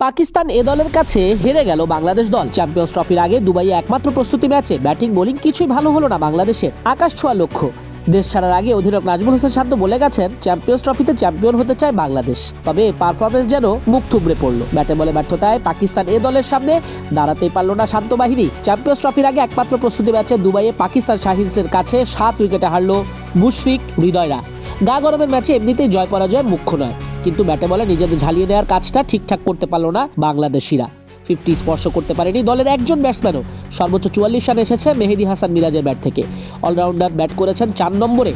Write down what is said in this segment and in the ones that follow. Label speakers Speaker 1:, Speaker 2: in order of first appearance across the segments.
Speaker 1: পাকিস্তান এ দলের কাছে হেরে গেল বাংলাদেশ দল। চ্যাম্পিয়ন্স ট্রফির আগে দুবাইয়ে একমাত্র প্রস্তুতি ম্যাচে ব্যাটিং, বোলিং কিছুই ভালো হলো না বাংলাদেশের। আকাশ ছোঁয়া লক্ষ্য। দেশ ছাড়ার আগে অধিনায়ক নাজমুল হোসেন শান্ত বলে গেছেন চ্যাম্পিয়ন্স ট্রফিতে চ্যাম্পিয়ন হতে চায় বাংলাদেশ। তবে পারফরমেন্স যেন মুখ থুবড়ে পড়ল। ব্যাটে বলে ব্যর্থতায় পাকিস্তান এ দলের সামনে দাঁড়াতেই পারল না শান্ত বাহিনী। চ্যাম্পিয়ন্স ট্রফির আগে একমাত্র প্রস্তুতি ম্যাচে দুবাইয়ে পাকিস্তান শাহিনসের কাছে সাত উইকেটে হারল মুশফিক হৃদয়রা। গা গরমের ম্যাচে এমনিতেই জয় পরাজয় মুখ্য নয়। কিন্তু ব্যাটে বলে নিজেদের ঝালিয়ে নেওয়ার কাজটা ঠিকঠাক করতে পারল না বাংলাদেশিরা। ফিফটি স্পর্শ করতে পারেনি দলের একজন ব্যাটসম্যানও। সর্বোচ্চ চুয়াল্লিশ রান এসেছে মেহেদি হাসান মিরাজের ব্যাট থেকে। অলরাউন্ডার ব্যাট করেছেন চার নম্বরে।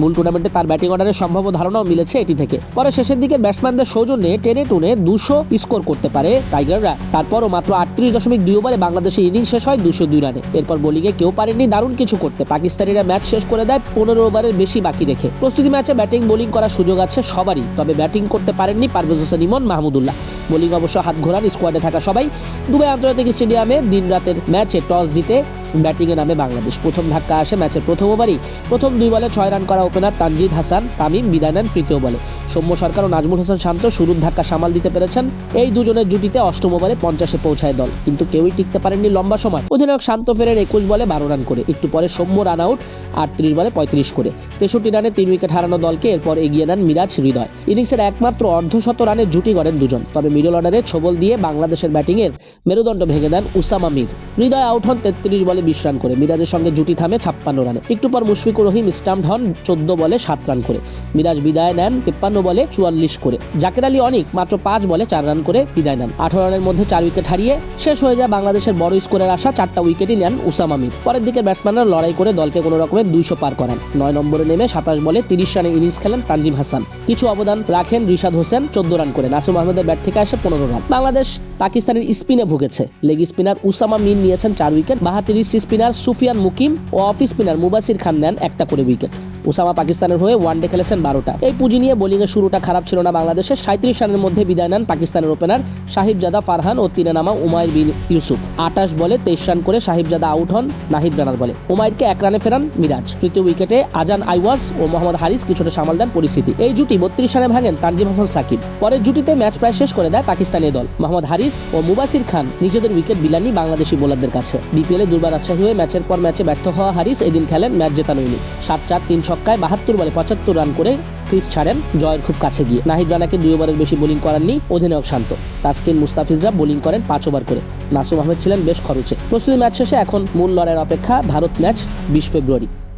Speaker 1: মূল টুর্নামেন্টে তার ব্যাটিং অর্ডারের সম্ভাব্য ধারণাও মিলেছে এটি থেকে। পরে শেষের দিকে ব্যাটসম্যানদের সৌজন্যে টেনে টুনে দুশো স্কোর করতে পারে টাইগাররা। তারপরও মাত্র আটত্রিশ দশমিক দুই ওভারে বাংলাদেশের ইনিংস শেষ হয় দুশো দুই রানে। এরপর বোলিংয়ে কেউ পারেনি দারুণ কিছু করতে। পাকিস্তানিরা ম্যাচ শেষ করে দেয় পনেরো ওভারের বেশি বাকি রেখে। প্রস্তুতি ম্যাচে ব্যাটিং বোলিং করার সুযোগ আছে সবারই, তবে ব্যাটিং করতে পারেননি পারভেজ হোসেন ইমন মাহমুদুল্লাহ বোলিং অবশ্য হাত ঘোরান স্কোয়াডে থাকা সবাই। দুবাই আন্তর্জাতিক স্টেডিয়ামে দিন রাতের ম্যাচে টস জিতে ব্যাটিংয়ে নামে বাংলাদেশ। প্রথম ধাক্কা আসে ম্যাচের প্রথম ওভারই। প্রথম দুই বলে ছয় রান করা ওপেনার তানজিদ হাসান, তামিম, বিদায় নেন তৃতীয় বলে। সৌম্য সরকার ও নাজমুল হোসেন শান্ত শুরুর ধাক্কা সামাল দিতে পেরেছেন। এই দুজনের জুটিতে অষ্টম ওভারে পঞ্চাশে পৌঁছায় দল। কিন্তু কেউই টিকতে পারেননি লম্বা সময়। অধিনায়ক শান্ত ফেরেন একুশ বলে বারো রান করে। একটু পরে সৌম্য রান আউট, আটত্রিশ বলে পঁয়ত্রিশ করে। তেষট্টি রানে তিন উইকেট হারানো দলকে এরপর এগিয়ে নেন মিরাজ হৃদয়। ইনিংসের একমাত্র অর্ধশত রানের জুটি করেন দুজন। তবে মিডল অর্ডারে ছবল দিয়ে বাংলাদেশের ব্যাটিংয়ের মেরুদণ্ড ভেঙে দেন উসামা মির। হৃদয় আউট হন তেত্রিশ বলে বিশ রান করে। মিরাজের সঙ্গে জুটি থামে ছাপ্পান্ন রানে। একটু পর মুশফিকুর রহিম স্টাম্পড হন চোদ্দ বলে সাত রান করে। মিরাজ বিদায় নেন তিপ্পান্ন বলে চুয়াল্লিশ করে। জাকের আলী অনেক মাত্র পাঁচ বলে চার রান করে বিদায় নেন। আঠারো রানের মধ্যে চার উইকেট হারিয়ে শেষ হয়ে যায় বাংলাদেশের বড় স্কোরের আশা, চারটা উইকেটই নেন উসামা মির। পরের দিকে ব্যাটসম্যানরা লড়াই করে দলকে কোনো রকমের দুইশো পার করান। নয় নম্বরে নেমে সাতাশ বলে তিরিশ রানের ইনিংস খেলেন তানজিম হাসান। কিছু অবদান রাখেন রিশাদ হোসেন, চোদ্দ রান করে। নাসুম আহমেদের ব্যাট থেকে আসে পনেরো রান। বাংলাদেশ পাকিস্তানের স্পিনে ভুগেছে। লেগ স্পিনার উসামা মিন নিয়েছেন চার উইকেট। বাহাতি স্পিনার সুফিয়ান মুকিম ও অফ স্পিনার মুবাসির খান নেন একটা করে উইকেট। উসামা পাকিস্তানের হয়ে ওয়ানডে খেলেছেন বারোটা। এই পুঁজি নিয়ে বোলিংয়ের শুরুটা খারাপ ছিল না বাংলাদেশের সাঁত্রিশ রানের মধ্যে বিদায় নেন পাকিস্তানের ওপেনার সাহিবজাদা ফারহান ও তিনে নামা উমায়ের বিন ইউসুফ। আটাশ বলে তেইশ রান করে সাহিবজাদা আউট হন নাহিদ রানার বলে। উমায়েরকে এক রানে ফেরান মিরাজ। তৃতীয় উইকেটে আজান আইওয়াজ ও মোহাম্মদ হারিস কিছুটা সামাল দেন পরিস্থিতি। এই জুটি বত্রিশ রানে ভাঙেন তানজিম হাসান সাকিব। পরের জুটিতে ম্যাচ প্রায় শেষ করে দেয় পাকিস্তানি দল। মোহাম্মদ হারিস ও মুবাসির খান নিজেদের উইকেট বিলানি বাংলাদেশি বোলারদের কাছে। বিপিএলে দুর্বার রাজশাহী হয়ে ম্যাচের পর ম্যাচে ব্যর্থ হওয়া হারিস এদিন খেলেন ম্যাচ জেতানো ইনিংস সাত চার, তিন ছক্কায় বাহাত্তর বলে পঁচাত্তর রান করে ক্রিস ছাড়েন জয়ের খুব কাছে গিয়ে। নাহিদ রানাকে দুই ওভারের বেশি বোলিং করাননি অধিনায়ক শান্ত। তাসকিন মুস্তাফিজরা বোলিং করেন পাঁচ ওভার করে। নাসুম আহমেদ ছিলেন বেশ খরচে। প্রস্তুতি ম্যাচ শেষে এখন মূল লড়াইয়ের অপেক্ষা ভারত ম্যাচ বিশ ফেব্রুয়ারি।